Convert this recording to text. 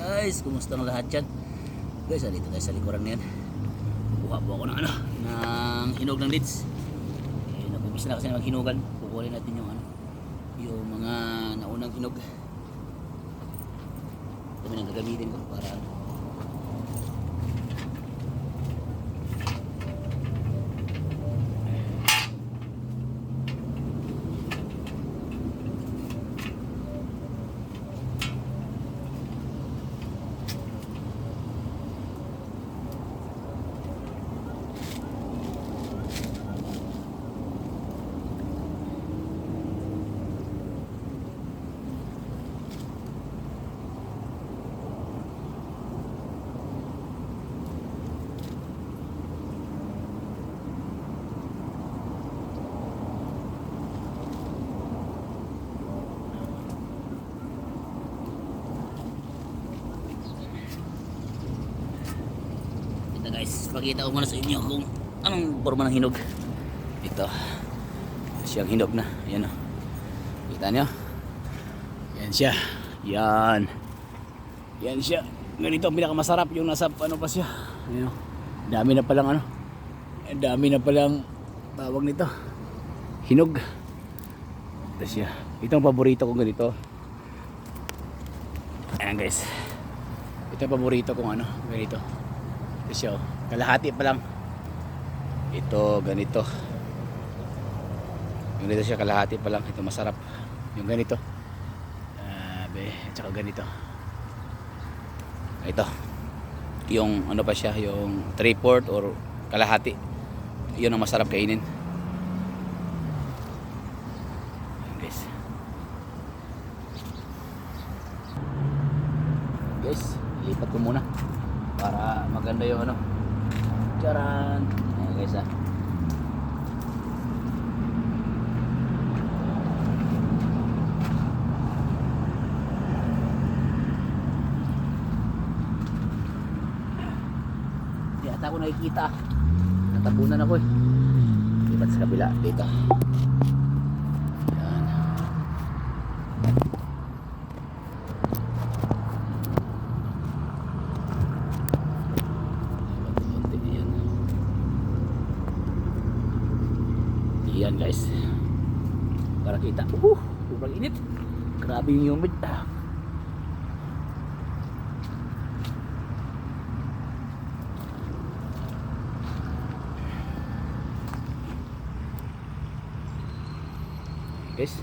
guys, kumusta ng lahat dyan? Guys, dito tayo sa likuran na yan. Kukuha po ako ng ano, ng hinog ng leads. Eh, nabumis na kasi na maghinugan. Kukunin natin yung ano, yung mga naunang hinog. Dami nang gagamitin ko para ano. Ito guys, pakita ko muna sa inyo kung anong forma ng hinog. Ito. Siyang hinog na. Ayan o. Kita nyo? Yan siya. Yan. Yan siya. Ganito ang pinakamasarap yung nasa ano pa siya. Ayan o. Dami na palang ano. Dami na palang tawag nito. Hinog. Ito siya. Ito ang paborito kong ganito. Ayan guys. Ito ang paborito kong ano. Ganito. Oh. Kalahati pa lang. Ito ganito. Ganito siya kalahati pa lang. Ito masarap. Yung ganito. Sabi. At saka ganito. Ito. Yung ano pa siya. Yung 3-4 or kalahati. Yun ang masarap kainin. Guys. Guys, lipat ko muna para maganda yung ano. Charan. Ayan guys ah. Di ata ako nakikita. Natabunan ako eh. Lipat sa kabila dito yan Konti yan. Yan guys. Para kita. Uh, sobrang init. Grabe yung humid. Ah. Guys,